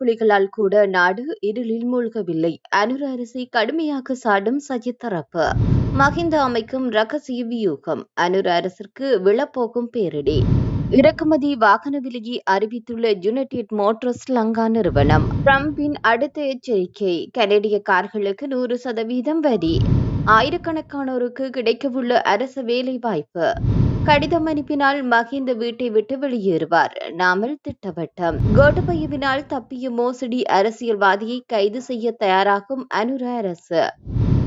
புலிகளால் கூட நாடு இருளில் மூழ்கவில்லை. அனுர அரசை கடுமையாக சாடும் சஜித் தரப்பு மஹிந்த அமைக்கும் ரகசிய வியூகம். அனுர அரசிற்கு விழப்போகும் பேரிடி. இறக்குமதி வாகன விலையை அறிவித்துள்ள யுனைடெட் மோட்டார்ஸ் லங்கா நிறுவனம். டிரம்பின் அடுத்த எச்சரிக்கை கனடிய கார்களுக்கு நூறு சதவீதம் வரி. ஆயிரக்கணக்கானோருக்கு கிடைக்கவுள்ள அரசு வேலை வாய்ப்பு கடிதம் அனுப்பினால் மகிந்த வீட்டை விட்டு வெளியேறுவார். நாமல் திட்டவட்டம். கோட்டபயவினால் தப்பிய மோசடி அரசியல்வாதியை கைது செய்ய தயாராகும் அனுர அரசு.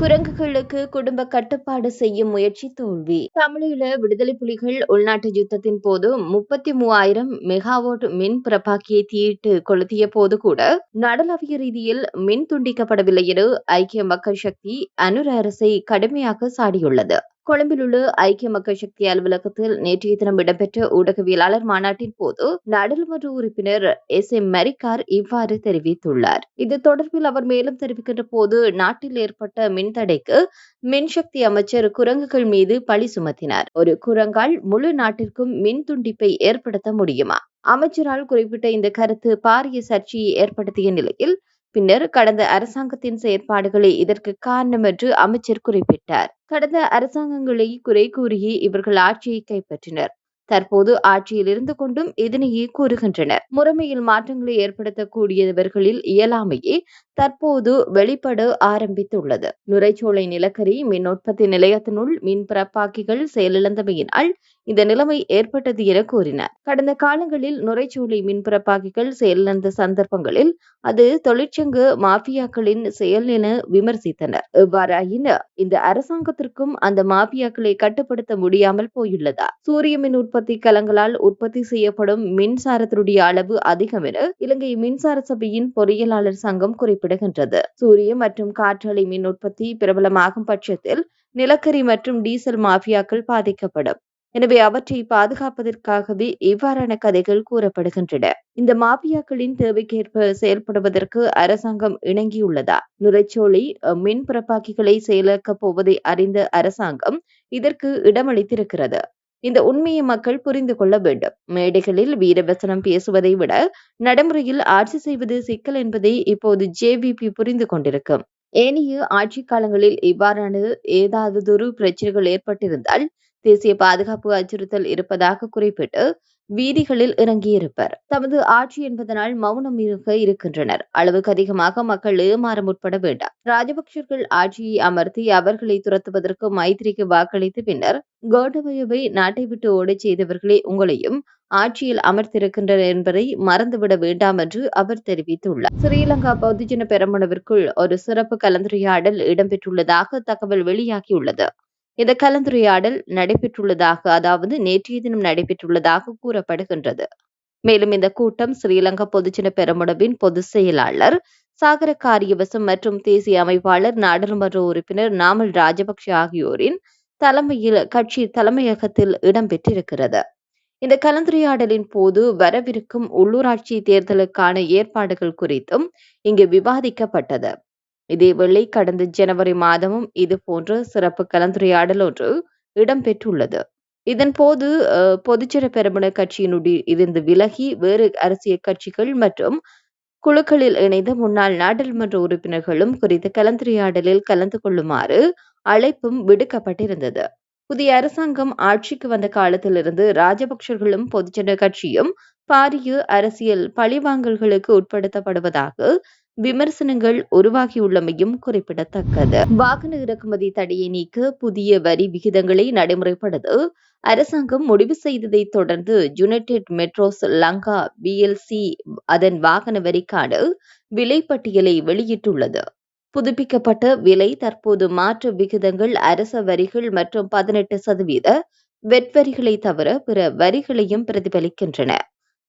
குரங்குகளுக்கு குடும்ப கட்டுப்பாடு செய்யும் முயற்சி தோல்வி. தமிழீழ விடுதலை புலிகள் உள்நாட்டு யுத்தத்தின் போது முப்பத்தி மூவாயிரம் மெகாவோட் மின் பிரபாக்கியை தீயிட்டு கொளுத்திய போது கூட நடலவிய ரீதியில் மின் துண்டிக்கப்படவில்லை என ஐக்கிய மக்கள் சக்தி அனுர அரசை கடுமையாக சாடியுள்ளது. கொழும்பில் உள்ள ஐக்கிய மக்கள் சக்தி அலுவலகத்தில் நேற்றைய தினம் இடம்பெற்ற ஊடகவியலாளர் மாநாட்டின் போது நாடாளுமன்ற உறுப்பினர் எஸ் எம் மரிக்கார் இவ்வாறு தெரிவித்துள்ளார். இது தொடர்பில் அவர் மேலும் தெரிவிக்கின்ற போது நாட்டில் ஏற்பட்ட மின்தடைக்கு மின்சக்தி அமைச்சர் குரங்குகள் மீது பழி சுமத்தினார். ஒரு குரங்கால் முழு நாட்டிற்கும் மின் துண்டிப்பை ஏற்படுத்த முடியுமா? அமைச்சரால் குறிப்பிட்ட இந்த கருத்து பாரிய சர்ச்சையை ஏற்படுத்திய நிலையில் பின்னர் கடந்த அரசாங்கத்தின் செயற்பாடுகளே இதற்கு காரணம் என்று அமைச்சர் குறிப்பிட்டார். கடந்த அரசாங்கங்களை குறை கூறியே இவர்கள் ஆட்சியை கைப்பற்றினர். தற்போது ஆட்சியில் இருந்து கொண்டும் இதனையே கூறுகின்றனர். முறைமையில் மாற்றங்களை ஏற்படுத்தக்கூடியவர்களில் இயலாமையே தற்போது வெளிப்பட ஆரம்பித்துள்ளது. நுரைச்சோலை நிலக்கரி மின் உற்பத்தி நிலையத்தினுள் மின் பிறப்பாக்கிகள் செயலிழந்தமையினால் இந்த நிலைமை ஏற்பட்டது என கூறினார். கடந்த காலங்களில் நுரைச்சோலை மின்புறப்பாக்கிகள் செயலிழந்த சந்தர்ப்பங்களில் அது தொழிற்சங்க மாஃபியாக்களின் செயல் என விமர்சித்தனர். இவ்வாறாயின இந்த அரசாங்கத்திற்கும் அந்த மாஃபியாக்களை கட்டுப்படுத்த முடியாமல் போயுள்ளதா? சூரிய மின் உற்பத்தி கலங்களால் உற்பத்தி செய்யப்படும் மின்சாரத்தினுடைய அளவு அதிகம் என இலங்கை மின்சார சபையின் பொறியியலாளர் சங்கம் குறிப்பிடுகின்றது. சூரிய மற்றும் காற்றாலை மின் உற்பத்தி பிரபலமாகும் பட்சத்தில் நிலக்கரி மற்றும் டீசல் மாஃபியாக்கள் பாதிக்கப்படும். எனவே அவற்றை பாதுகாப்பதற்காகவே இவ்வாறான கதைகள் கூறப்படுகின்றன. இந்த மாபியாக்களின் தேவைக்கேற்ப செயல்படுவதற்கு அரசாங்கம் இணங்கியுள்ளதா? நுரைச்சோலை மின் பிறப்பாக்கிகளை செயலாக்கப் போவதை அறிந்த அரசாங்கம் இதற்கு இடமளித்திருக்கிறது. இந்த உண்மையை மக்கள் புரிந்து கொள்ள வேண்டும். மேடைகளில் வீரவசனம் பேசுவதை விட நடைமுறையில் ஆட்சி செய்வது சிக்கல் என்பதை இப்போது ஜேவிபி புரிந்து கொண்டிருக்கும். ஏனைய ஆட்சி காலங்களில் இவ்வாறான ஏதாவதொரு பிரச்சனைகள் ஏற்பட்டிருந்தால் தேசிய பாதுகாப்பு அச்சுறுத்தல் இருப்பதாக குறிப்பிட்டு வீதிகளில் இறங்கியிருப்பர். தமது ஆட்சி என்பதனால் மௌனம் இருக்க இருக்கின்றனர். அளவுக்கு அதிகமாக மக்கள் ஏமாற முற்பட வேண்டாம். ராஜபக்சர்கள் ஆட்சியை அமர்த்தி அவர்களை துரத்துவதற்கு மைத்திரிக்கு வாக்களித்து பின்னர் கோட்டபயவை நாட்டை விட்டு ஓடச் செய்தவர்களே உங்களையும் ஆட்சியில் அமர்த்திருக்கின்றனர் என்பதை மறந்துவிட வேண்டாம் என்று அவர் தெரிவித்துள்ளார். ஸ்ரீலங்கா பொதுஜன பெரமுனவிற்குள் ஒரு சிறப்பு கலந்துரையாடல் இடம்பெற்றுள்ளதாக தகவல் வெளியாகியுள்ளது. இந்த கலந்துரையாடல் நடைபெற்றுள்ளதாக அதாவது நேற்றைய தினம் நடைபெற்றுள்ளதாக கூறப்படுகின்றது. மேலும் இந்த கூட்டம் ஸ்ரீலங்கா பொதுஜன பெரமுனவின் பொதுச் செயலாளர் சாகர காரியவசம் மற்றும் தேசிய அமைப்பாளர் நாடாளுமன்ற உறுப்பினர் நாமல் ராஜபக்ஷ ஆகியோரின் தலைமையில் கட்சி தலைமையகத்தில் இடம்பெற்றிருக்கிறது. இந்த கலந்துரையாடலின் போது வரவிருக்கும் உள்ளூராட்சி தேர்தலுக்கான ஏற்பாடுகள் குறித்தும் இங்கு விவாதிக்கப்பட்டது. இதேவேளை கடந்த ஜனவரி மாதமும் இதுபோன்ற சிறப்பு கலந்துரையாடல் ஒன்று இடம்பெற்றுள்ளது. இதன்போது பொதுச்சர பெரமுன கட்சியினுடைய இருந்து விலகி வேறு அரசியல் கட்சிகள் மற்றும் குழுக்களில் இணைந்த முன்னாள் நாடாளுமன்ற உறுப்பினர்களும் குறித்த கலந்துரையாடலில் கலந்து கொள்ளுமாறு அழைப்பும் விடுக்கப்பட்டிருந்தது. புதிய அரசாங்கம் ஆட்சிக்கு வந்த காலத்திலிருந்து ராஜபக்சர்களும் பொதுஜன கட்சியும் பாரிய அரசியல் பழிவாங்கல்களுக்கு உட்படுத்தப்படுவதாக விமர்சனங்கள் உருவாகியுள்ளமையும் குறிப்பிடத்தக்கது. வாகன இறக்குமதி தடையை நீக்க புதிய வரி விகிதங்களை நடைமுறைப்படுத்த அரசாங்கம் முடிவு செய்ததை தொடர்ந்து யுனைடெட் மெட்ரோஸ் லங்கா பிஎல்சி அதன் வாகன வரிக்கான விலைப்பட்டியலை வெளியிட்டுள்ளது. புதுப்பிக்கப்பட்ட விலை தற்போது மாற்று விகிதங்கள் அரச வரிகள் மற்றும் பதினெட்டு சதவீத வெட் வரிகளை தவிர பிற வரிகளையும் பிரதிபலிக்கின்றன.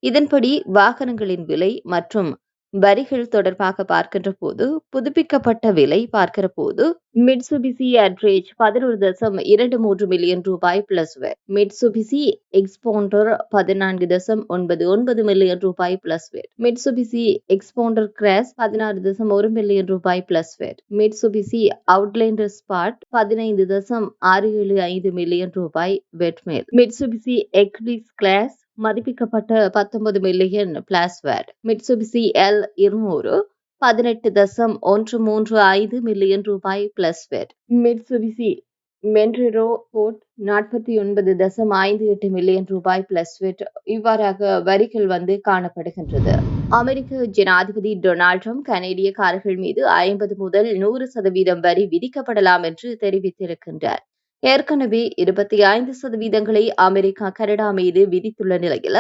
இதன்படி வாகனங்களின் விலை மற்றும் வரிகள் தொடர்பாக பார்க்கின்ற போது புதுப்பிக்கப்பட்ட விலை பார்க்கிற போது மிட்சுபிசி அட்ரேஜ் பதினொரு தசம் இரண்டு மூன்று மில்லியன் ரூபாய் பிளஸ் வே. மிட்சுபிசி எக்ஸ்போண்டர் பதினான்கு தசம் ஒன்பது ஒன்பது மில்லியன் ரூபாய் plus VAT Mitsubishi Xpander Cross பதினாறு தசம் ஒரு மில்லியன் ரூபாய் plus VAT Mitsubishi Outlander Sport பதினைந்து தசம் ஆறு ஏழு ஐந்து மில்லியன் ரூபாய் வெட் மேல் மிட்சுபிசி எக்லிஸ் கிளாஸ் மதிப்பிக்கப்பட்ட பத்தொன்பது மில்லியன் பிளாஸ்வேட் மிட்சுபிசி எல் இருநூறு பதினெட்டு தசம் ஒன்று மூன்று ஐந்து மில்லியன் ரூபாய் பிளஸ்வேட் மிட்சுபிசி மென்ரிரோ போர்ட் நாற்பத்தி ஒன்பது தசம் ஐந்து எட்டு மில்லியன் ரூபாய் பிளஸ்வேட் இவ்வாறாக வரிகள் வந்து காணப்படுகின்றது. அமெரிக்க ஜனாதிபதி டொனால்ட் ட்ரம்ப் கனேடிய கார்கள் மீது ஐம்பது முதல் நூறு சதவீதம் வரி விதிக்கப்படலாம் என்று தெரிவித்திருக்கின்றார். ஏற்கனவே இருபத்தி ஐந்து சதவீதங்களை அமெரிக்கா கனடா மீது விதித்துள்ள நிலையில்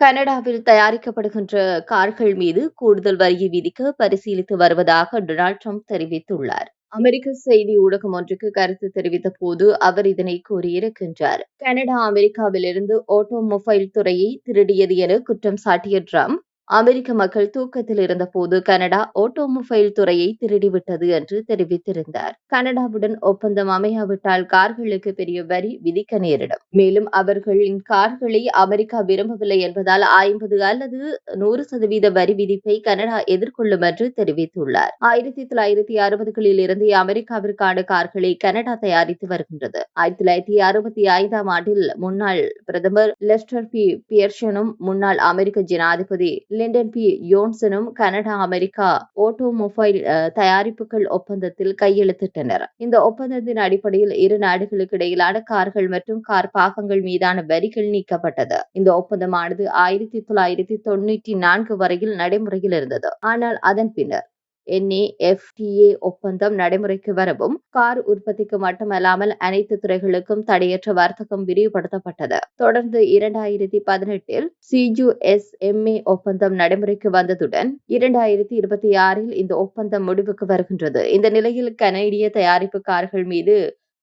கனடாவில் தயாரிக்கப்படுகின்ற கார்கள் மீது கூடுதல் வரியை விதிக்க பரிசீலித்து வருவதாக டொனால்ட் ட்ரம்ப் தெரிவித்துள்ளார். அமெரிக்க செய்தி ஊடகம் ஒன்றுக்கு கருத்து தெரிவித்த போது அவர் இதனை கூறியிருக்கின்றார். கனடா அமெரிக்காவிலிருந்து ஆட்டோமொபைல் துறையை திருடியது என குற்றம் சாட்டிய ட்ரம்ப் அமெரிக்க மக்கள் தூக்கத்தில் இருந்தபோது கனடா ஆட்டோமொபைல் துறையை திருடிவிட்டது என்று தெரிவித்திருந்தார். கனடாவுடன் ஒப்பந்தம் அமையாவிட்டால் கார்களுக்கு பெரிய வரி விதிக்க நேரிடும். மேலும் அவர்களின் கார்களை அமெரிக்கா விரும்பவில்லை என்பதால் ஐம்பது அல்லது நூறு சதவீத வரி விதிப்பை கனடா எதிர்கொள்ளும் என்று தெரிவித்துள்ளார். ஆயிரத்தி தொள்ளாயிரத்தி அறுபதுகளில் இருந்து அமெரிக்காவிற்கான கார்களை கனடா தயாரித்து வருகின்றது. ஆயிரத்தி தொள்ளாயிரத்தி அறுபத்தி ஐந்தாம் ஆண்டில் முன்னாள் பிரதமர் லெஸ்டர் பி. பியர்ஷனும் முன்னாள் அமெரிக்க ஜனாதிபதி லிண்டன் பி யோன்சனும் கனடா அமெரிக்கா ஆட்டோமொபைல் தயாரிப்புகள் ஒப்பந்தத்தில் கையெழுத்திட்டனர் இந்த ஒப்பந்தத்தின் அடிப்படையில் இரு நாடுகளுக்கு இடையிலான கார்கள் மற்றும் கார் பாகங்கள் மீதான வரிகள் நீக்கப்பட்டது இந்த ஒப்பந்தமானது ஆயிரத்தி தொள்ளாயிரத்தி தொண்ணூற்றி நான்கு வரையில் நடைமுறையில் இருந்தது ஆனால் அதன் பின்னர் என்ஏஎஃப்டிஏ ஒப்பந்தம் நடைமுறைக்கு வரவும் கார் உற்பத்திக்கு மட்டுமல்லாமல் அனைத்து துறைகளுக்கும் தடையற்ற வர்த்தகம் விரிவுபடுத்தப்பட்டது. தொடர்ந்து இரண்டாயிரத்தி பதினெட்டில் சிஜுஎஸ்எம்ஏ ஒப்பந்தம் நடைமுறைக்கு வந்ததுடன் இரண்டாயிரத்தி இருபத்தி ஆறில் இந்த ஒப்பந்தம் முடிவுக்கு வருகின்றது. இந்த நிலையில் கனேடிய தயாரிப்பு கார்கள் மீது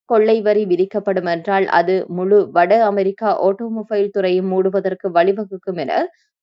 கொள்ளை வரி விதிக்கப்படும் என்றால் அது முழு வட அமெரிக்கா ஆட்டோமொபைல் துறையை மூடுவதற்கு வழிவகுக்கும் என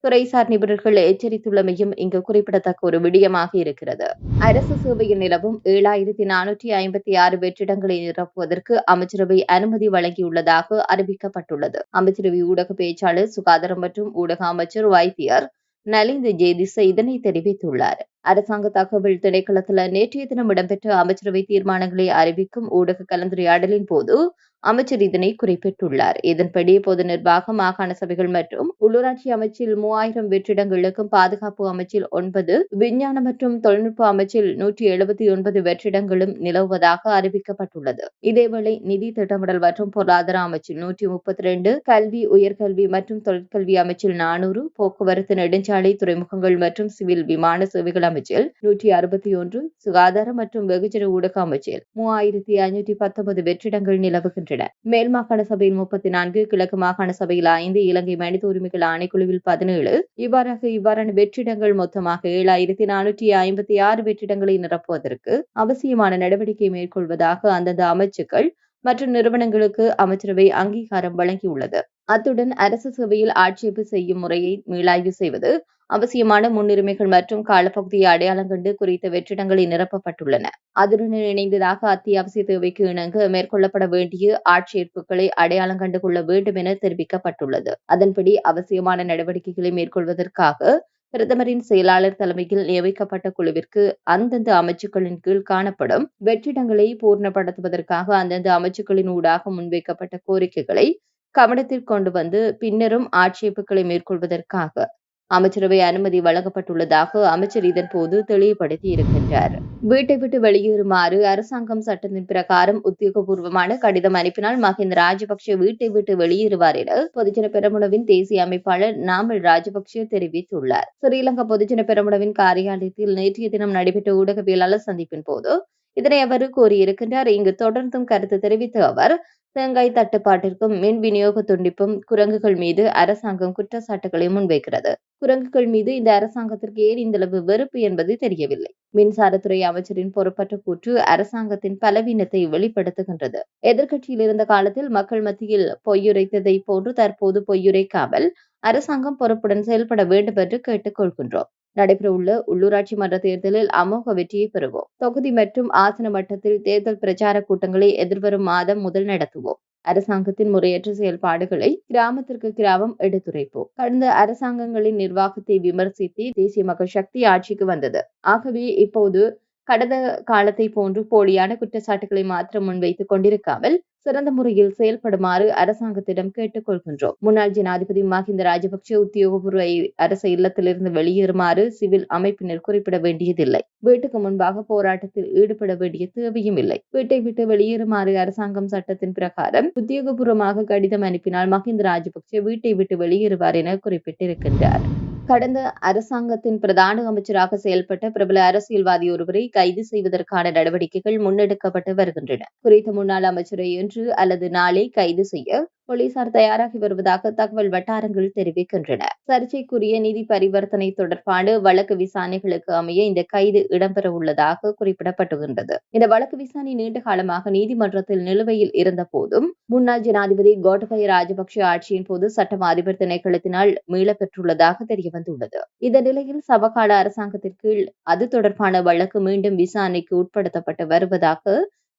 துறைசார் நிபுணர்கள் எச்சரித்துள்ளமையும் இங்கு குறிப்பிடத்தக்க ஒரு விடயமாக இருக்கிறது. அரசு சேவையில் நிலவும் ஏழாயிரத்தி நானூற்றி ஐம்பத்தி ஆறு வெற்றிடங்களை நிரப்புவதற்கு அமைச்சரவை அனுமதி வழங்கியுள்ளதாக அறிவிக்கப்பட்டுள்ளது. அமைச்சரவை ஊடக பேச்சாளர் சுகாதாரம் மற்றும் ஊடக அமைச்சர் வைத்தியர் நலிந்த ஜேதிச இதனை தெரிவித்துள்ளார். அரசாங்க தகவல் திணைக்களத்தில் நேற்றைய தினம் இடம்பெற்ற அமைச்சரவை தீர்மானங்களை அறிவிக்கும் ஊடக கலந்துரையாடலின் போது அமைச்சர் இதனை குறிப்பிட்டுள்ளார். இதன்படி பொது நிர்வாகம் மாகாண சபைகள் மற்றும் உள்ளூராட்சி அமைச்சில் மூவாயிரம் வெற்றிடங்களுக்கும் பாதுகாப்பு அமைச்சில் ஒன்பது விஞ்ஞான மற்றும் தொழில்நுட்ப அமைச்சில் நூற்றி எழுபத்தி ஒன்பது வெற்றிடங்களும் நிலவுவதாக அறிவிக்கப்பட்டுள்ளது. இதேவேளை நிதி திட்டமிடல் மற்றும் பொருளாதார அமைச்சில் நூற்றி முப்பத்தி ரெண்டு கல்வி உயர்கல்வி மற்றும் தொழிற்கல்வி அமைச்சில் நானூறு போக்குவரத்து நெடுஞ்சாலை துறைமுகங்கள் மற்றும் சிவில் விமான சேவைகள் அமைச்சில் நூற்றி அறுபத்தி ஒன்று சுகாதார மற்றும் வெகுஜன ஊடக அமைச்சில் மூவாயிரத்தி ஐநூற்றி பத்தொன்பது வெற்றிடங்கள் நிலவுகின்றன. மேல் மாகாண சபையில் முப்பத்தி நான்கு கிழக்கு மாகாண சபையில் ஐந்து இலங்கை மனித உரிமைகள் ஆணைக்குழுவில் பதினேழு இவ்வாறாக இவ்வாறான வெற்றிடங்கள் மொத்தமாக ஏழாயிரத்தி நானூற்றி ஐம்பத்தி ஆறு வெற்றிடங்களை நிரப்புவதற்கு அவசியமான நடவடிக்கை மேற்கொள்வதாக அந்தந்த அமைச்சுக்கள் மற்றும் நிறுவனங்களுக்கு அமைச்சரவை அங்கீகாரம் வழங்கியுள்ளது. அத்துடன் அரசு சேவையில் ஆட்சேபு செய்யும் முறையை மீளாய்வு செய்வது அவசியமான முன்னுரிமைகள் மற்றும் காலப்பகுதியை அடையாளம் கண்டு குறித்த வெற்றிடங்களை நிரப்பப்பட்டுள்ளன. அதனுடன் இணைந்ததாக அத்தியாவசிய தேவைக்கு இணங்க மேற்கொள்ளப்பட வேண்டிய ஆட்சேர்ப்புகளை அடையாளம் கண்டுகொள்ள வேண்டும் என தெரிவிக்கப்பட்டுள்ளது. அதன்படி அவசியமான நடவடிக்கைகளை மேற்கொள்வதற்காக பிரதமரின் செயலாளர் தலைமையில் நியமிக்கப்பட்ட குழுவிற்கு அந்தந்த அமைச்சுக்களின் கீழ் காணப்படும் வெற்றிடங்களை பூர்ணப்படுத்துவதற்காக அந்தந்த அமைச்சுக்களின் ஊடாக முன்வைக்கப்பட்ட கோரிக்கைகளை கவனத்தில் கொண்டு வந்து பின்னரும் ஆட்சேபுகளை மேற்கொள்வதற்காக அமைச்சரவை அனுமதி வழங்கப்பட்டுள்ளதாக அமைச்சர் இதன்போது தெளிவுபடுத்தி இருக்கின்றார். வீட்டை விட்டு வெளியேறுமாறு அரசாங்கம் சட்டத்தின் பிரகாரம் உத்தியோகபூர்வமான கடிதம் அனுப்பினால் மஹிந்த ராஜபக்ஷ வீட்டை விட்டு வெளியேறுவார் என பொதுஜன பெரமுனவின் தேசிய அமைப்பாளர் நாமல் ராஜபக்ஷ தெரிவித்துள்ளார். ஸ்ரீலங்கா பொதுஜன பெரமுனவின் காரியாலயத்தில் நேற்றைய தினம் நடைபெற்ற ஊடகவியலாளர் சந்திப்பின் போது இதனை அவர் கூறியிருக்கின்றார். இங்கு தொடர்ந்தும் கருத்து தெரிவித்த அவர் தேங்காய் தட்டுப்பாட்டிற்கும் மின் விநியோக துண்டிப்பும் குரங்குகள் மீது அரசாங்கம் குற்றச்சாட்டுகளை முன்வைக்கிறது. குரங்குகள் மீது இந்த அரசாங்கத்திற்கு ஏன் இந்தளவு வெறுப்பு என்பது தெரியவில்லை. மின்சாரத்துறை அமைச்சரின் பொறுப்பற்ற கூற்று அரசாங்கத்தின் பலவீனத்தை வெளிப்படுத்துகின்றது. எதிர்க்கட்சியில் இருந்த காலத்தில் மக்கள் மத்தியில் பொய்யுரைத்ததை போன்று தற்போது பொய்யுரைக்காமல் அரசாங்கம் பொறுப்புடன் செயல்பட வேண்டும் என்று கேட்டுக் கொள்கின்றோம். நடைபெறவுள்ள உள்ளூராட்சி மன்ற தேர்தலில் அமோக வெற்றியை பெறுவோம். தொகுதி மற்றும் ஆசன மட்டத்தில் தேர்தல் பிரச்சார கூட்டங்களை எதிர்வரும் மாதம் முதல் நடத்துவோம். அரசாங்கத்தின் முறையற்ற செயல்பாடுகளை கிராமத்திற்கு கிராமம் எடுத்துரைப்போம். கடந்த அரசாங்கங்களின் நிர்வாகத்தை விமர்சித்து தேசிய மக்கள் சக்தி ஆட்சிக்கு வந்தது. ஆகவே இப்போது கடந்த காலத்தை போன்று போலியான குற்றச்சாட்டுகளை மாத்திரம் முன்வைத்துக் கொண்டிருக்காமல் சிறந்த முறையில் செயல்படுமாறு அரசாங்கத்திடம் கேட்டுக் கொள்கின்றோம் முன்னாள் ஜனாதிபதி மஹிந்த ராஜபக்சே உத்தியோகபூர்வ அரச இல்லத்திலிருந்து வெளியேறுமாறு சிவில் அமைப்பினர் குறிப்பிட வேண்டியதில்லை. வீட்டுக்கு முன்பாக போராட்டத்தில் ஈடுபட வேண்டிய தேவையும் இல்லை. வீட்டை விட்டு வெளியேறுமாறு அரசாங்கம் சட்டத்தின் பிரகாரம் உத்தியோகபூர்வமாக கடிதம் அனுப்பினால் மஹிந்த ராஜபக்ஷ வீட்டை விட்டு வெளியேறுவார் என குறிப்பிட்டிருக்கின்றார். கடந்த அரசாங்கத்தின் பிரதான அமைச்சராக செயல்பட்ட பிரபல அரசியல்வாதி ஒருவரை கைது செய்வதற்கான நடவடிக்கைகள் முன்னெடுக்கப்பட்டு வருகின்றன. குறித்த முன்னாள் அமைச்சரை இன்று அல்லது நாளை கைது செய்ய போலீசார் தயாராகி வருவதாக தகவல் வட்டாரங்கள் தெரிவிக்கின்றன. சர்ச்சைக்குரிய நிதி பரிவர்த்தனை தொடர்பான வழக்கு விசாரணைகளுக்கு அமைய இந்த கைது இடம்பெற உள்ளதாக குறிப்பிடப்பட்டுகின்றது. இந்த வழக்கு விசாரணை நீண்ட காலமாக நீதிமன்றத்தில் நிலுவையில் இருந்த போதும் முன்னாள் ஜனாதிபதி கோட்டபய ராஜபக்ஷ ஆட்சியின் போது சட்டம் அதிபர் திணைக்களத்தினால் மீளப்பெற்றுள்ளதாக தெரியவந்துள்ளது. இந்த நிலையில் சபகால அரசாங்கத்திற்கு கீழ் அது தொடர்பான வழக்கு மீண்டும் விசாரணைக்கு உட்படுத்தப்பட்டு வருவதாக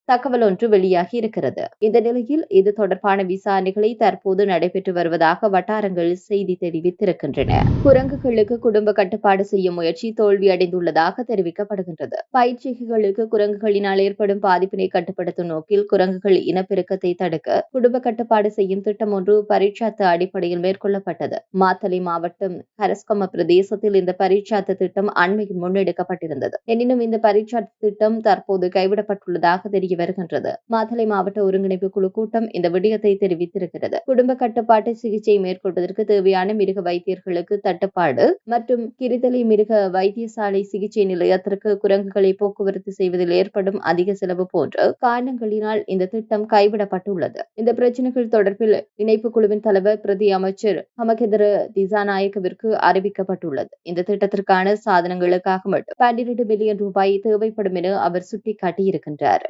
தகவல் ஒன்று வெளியாகி இருக்கிறது. இந்த நிலையில் இது தொடர்பான விசாரணைகளை தற்போது நடைபெற்று வருவதாக வட்டாரங்கள் செய்தி தெரிவித்திருக்கின்றன. குரங்குகளுக்கு குடும்ப கட்டுப்பாடு செய்யும் முயற்சி தோல்வியடைந்துள்ளதாக தெரிவிக்கப்படுகின்றது. பயிற்சிகளுக்கு குரங்குகளினால் ஏற்படும் பாதிப்பினை கட்டுப்படுத்தும் நோக்கில் குரங்குகள் இனப்பெருக்கத்தை தடுக்க குடும்ப கட்டுப்பாடு செய்யும் திட்டம் ஒன்று பரீட்சாத்து அடிப்படையில் மேற்கொள்ளப்பட்டது. மாத்தலை மாவட்டம் ஹரஸ்கம பிரதேசத்தில் இந்த பரீட்சாத்து திட்டம் அண்மையில் முன்னெடுக்கப்பட்டிருந்தது. எனினும் இந்த பரீட்சாத்து திட்டம் தற்போது கைவிடப்பட்டுள்ளதாக வருகின்றது. மாத்தளை மாவட்ட ஒருங்கிணைப்பு குழு கூட்டம் இந்த விடயத்தை தெரிவித்திருக்கிறது. குடும்ப கட்டுப்பாட்டு சிகிச்சை மேற்கொள்வதற்கு தேவையான மிருக வைத்தியர்களுக்கு தட்டுப்பாடு மற்றும் கிரிதலை மிருக வைத்தியசாலை சிகிச்சை நிலையத்திற்கு குரங்குகளை போக்குவரத்து செய்வதில் ஏற்படும் அதிக செலவு போன்ற காரணங்களினால் இந்த திட்டம் கைவிடப்பட்டுள்ளது. இந்த பிரச்சனைகள் தொடர்பில் இணைப்பு குழுவின் தலைவர் பிரதி அமைச்சர் ஹமகெதர திசாநாயக்கவிற்கு அறிவிக்கப்பட்டுள்ளது. இந்த திட்டத்திற்கான சாதனங்களுக்காக மட்டும் பன்னிரண்டு மில்லியன் ரூபாய் தேவைப்படும் என அவர் சுட்டிக்காட்டியிருக்கின்றார்.